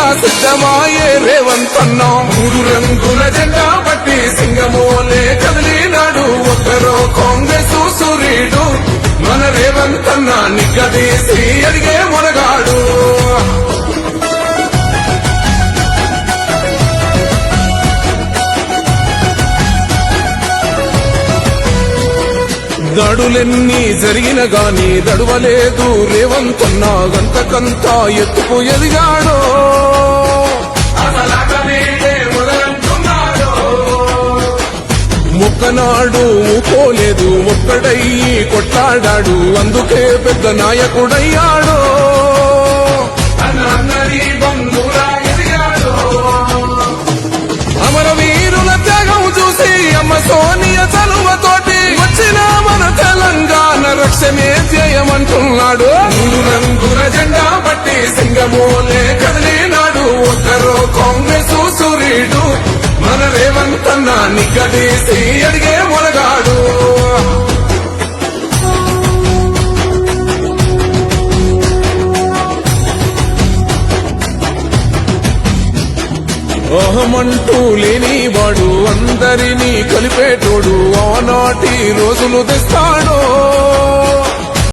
జెండా సిద్ధమాయే రేవంతన్నా మూడు రంగుల జెండా బట్టి సింగమోలే కదిలినాడు ఒక్కరో కాంగ్రెస్ సూర్యుడు మన రేవంతన్నా నిగ్గదీసి దడులెన్ని జరిగిన గాని దడవలేదు. రేవంతన్న గంతకంతా ఎత్తుకు ఎదిగాడో. ముక్కనాడు ఊకోలేదు ఒక్కడయ్యి కొట్లాడాడు. అందుకే పెద్ద నాయకుడయ్యాడు. అమరవీరుల త్యాగం చూసి అమ్మ సోనియ చలువతోటి వచ్చిన మన తెలంగాణ రక్షణే చేయమంటున్నాడు రంగుల జెండా పట్టి సింగమోలే కదిలినాడు. ఒక్కరో కాంగ్రెస్ సూర్యుడు మన రేవంతన్న నిగ్గదీసి అడిగే అహమంటూ లేనివాడు అందరినీ కలిపేటోడు ఆనాటి రోజులు తెస్తాడు.